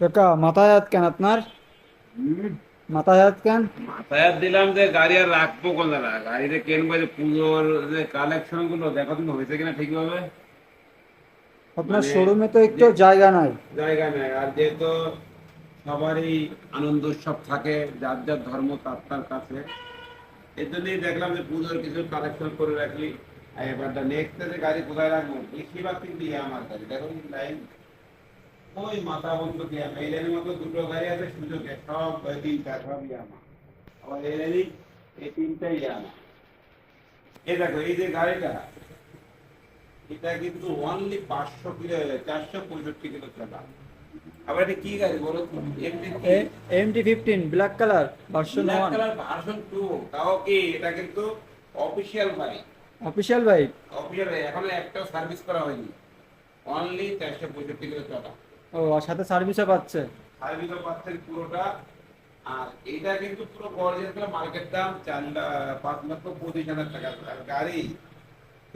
কাকা মাথায় হাত কেন আপনার? মাথায় হাত কেন? মাথায় হাত দিলাম যে গাড়ি আর রাখব কোন না গাড়িতে কিনবো যে পুজোর যে কালেকশনগুলো দেখো তুমি হয়েছে কিনা ঠিকভাবে? আপনার মানে- শোরুমে তো একটু জায়গা নাই। জায়গা নেই। আর যেহেতু সবারই আনন্দ উৎসব থাকে যার যার ধর্ম তার তার কাছে। এর জন্যই দেখলাম যে পুজোর কিছু কালেকশন করে রাখলি আর এবার নেক্সট যে গাড়ি কোথায় রাখব? বেশিরভাগ কিন্তু আমার গাড়ি। দেখো লাইন ওই মাথা বন্ধ দিয়ে আমার মতো দুটো গাড়ি আছে সুযোগে সব তিনটা সব ইয়ামা আবার এই এই তিনটাই ইয়ামা এই দেখো এই যে গাড়িটা এটা কিন্তু অনলি পাঁচশো কিলো চারশো পঁয়ষট্টি কিলো চলা আবার এটা কি গাড়ি বলো? MT fifteen black colour version color version তাও কি এটা কিন্তু official bike official bike official এখনও একটাও সার্ভিস করা হয়নি। অনলি চারশো পঁয়ষট্টি কিলো চলা ও, আর সাথে সার্ভিসও পাচ্ছে। সার্ভিসও পাচ্ছেন পুরোটা। আর এটা কিন্তু পুরো গর্জিয়াস মার্কেট দাম চার পাঁচ লক্ষ পঁচিশ হাজার টাকা। আর গাড়ি,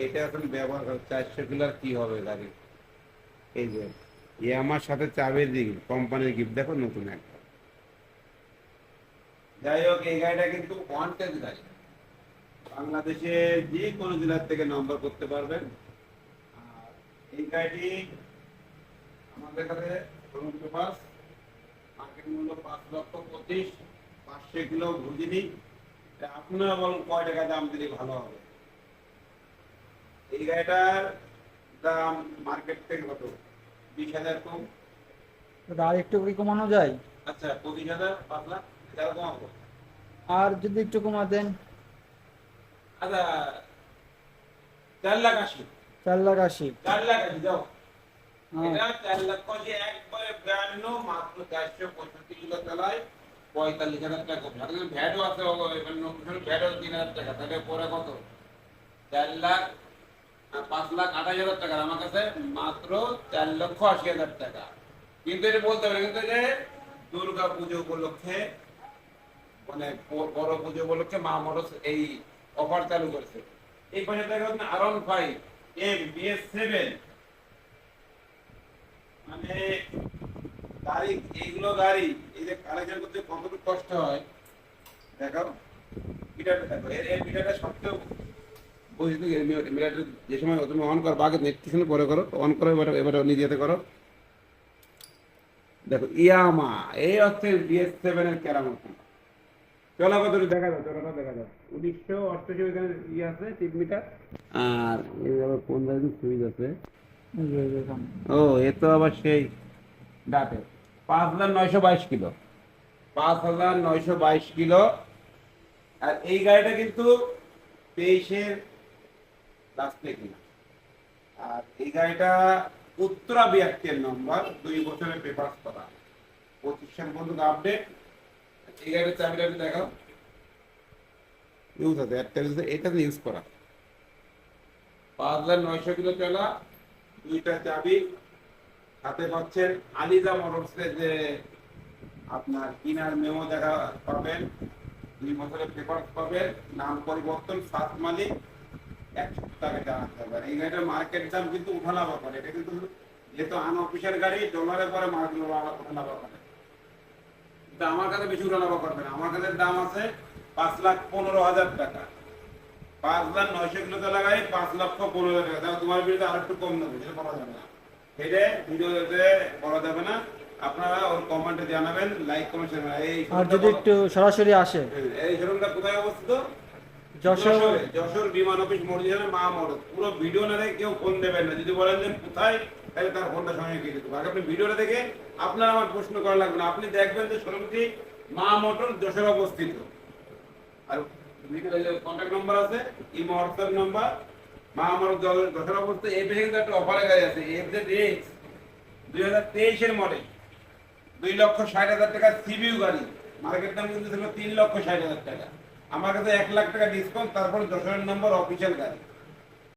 এটা এখন ব্যবহার করে চারশো কিলোর কি হবে গাড়ি? এই যে, এ আমার সাথে চাবির দিক কোম্পানির গিফট দেখো নতুন একটা। যাই হোক, এই গাড়িটা কিন্তু ওয়ান্টেড গাড়ি। বাংলাদেশে যে কোনো জেলার থেকে নম্বর করতে পারবেন। আর এই গাড়িটি আমাদের কাছে শোরুম মার্কেট মূল্য পাঁচ লক্ষ পঁচিশ পাঁচশো কিলো ভুজিনি আপনারা বলুন কয় টাকা দাম দিলে ভালো হবে? এই গাড়িটার দাম মার্কেট থেকে কত? বিশ হাজার কম? আর একটু কি কমানো যায়? আচ্ছা পঁচিশ হাজার পাঁচ লাখ এটা কমাবো? আর যদি একটু কমা দেন। আচ্ছা চার লাখ আশি। চার লাখ আশি। চার লাখ আশি যাও। এটা চার লক্ষ যে একবারে ব্র্যান্ড মাত্র চারশো পঁয়ষট্টি কিলো চালায় পঁয়তাল্লিশ হাজার টাকা কমে ভ্যাটও আছে ওগো, এবার নতুন ভ্যাটও তিন হাজার টাকা তাহলে পরে কত? চার লাখ পাঁচ লাখ আঠাশ হাজার টাকা আমার কাছে মাত্র চার লক্ষ আশি হাজার টাকা। কিন্তু বলতে পারে কিন্তু যে দুর্গা পুজো উপলক্ষে মানে বড় পুজো উপলক্ষে মা মোটরস এই অফার চালু করেছে। এই পাশে আরন ফাইভ এম বিএস সেভেন মানে গাড়ি, এইগুলো গাড়ি যে করতে কষ্ট হয় মিটারটা দেখো, এর সবচেয়ে যে সময় তুমি অন করো নেট পরে করো অন করো, এবার এবার নিজে করো। দেখো, ইয়ামা, এই হচ্ছে বিএস সেভেন এর কেরামতি দেখা চলাটা দেখা যাও উনিশশো ওইখানে ইয়ে আছে, টিপ মিটার। আর কোন ধরনের সুইচ আছে। ও, এ তো আবার সেই ডাটে। পাঁচ হাজার নয়শো বাইশ কিলো। পাঁচ হাজার নয়শো বাইশ কিলো। আর এই গাড়িটা কিন্তু তেইশের লাস্টে কিনা। আর এই গাড়িটা উত্তরা বিআরটিএর নম্বর দুই বছরের পেপার করা। পঁচিশ সাল পর্যন্ত আপডেট এই গাড়ির চাবিটা একটু দেখাও। ইউজ আছে, একটা এটা ইউজ করা। পাঁচ হাজার নয়শো কিলো চলা দুইটা চাবি হাতে পাচ্ছেন আলিজা মোটরসের যে আপনার কিনার মেমো দেখা পাবেন, দুই বছরের পেপার পাবেন, নাম পরিবর্তন, সাত মালিক এক সপ্তাহ জানাতে হবে এই গাড়িটার মার্কেট দাম কিন্তু উঠানামা করে এটা কিন্তু যেহেতু আনঅফিসিয়াল গাড়ি ডলারের পরে মার্কেট উঠানামা করে কিন্তু আমার কাছে বেশি উঠানামা করবে না, আমার কাছে দাম আছে পাঁচ লাখ পনেরো হাজার টাকা। পাঁচ লাখ নয়শো কিলো তেলা গাড়ি পাঁচ লক্ষ পনেরো হাজার টাকা। তোমার বিরুদ্ধে আর একটু কম নেবে সেটা বলা যাবে না। সেটা ভিডিওতে বলা যাবে না। আপনারা ওর কমেন্টে জানাবেন লাইক কমেন্ট শেয়ার এই আর যদি একটু সরাসরি আসে? এই শোরুমটা কোথায় অবস্থিত? যশোর যশোর বিমান অফিস মরিজানের মা মোড় পুরো ভিডিও না দেখে কেউ ফোন দেবেন না। যদি বলেন যে কোথায় তাহলে তার ফোনটা সঙ্গে গিয়ে দিতে আগে আপনি ভিডিওটা দেখে আপনার আমার প্রশ্ন করা লাগবে না। আপনি দেখবেন যে শোরুমটি মা মোটর যশোর অবস্থিত। আর আমার একটা গাড়ি আছে এফ দুই হাজার মডেল দুই লক্ষ ষাট হাজার টাকা গাড়ি। মার্কেট ছিল তিন লক্ষ ষাট হাজার টাকা। আমার কাছে এক লাখ টাকা ডিসকাউন্ট তারপর যশোরের নম্বর অফিসিয়াল গাড়ি।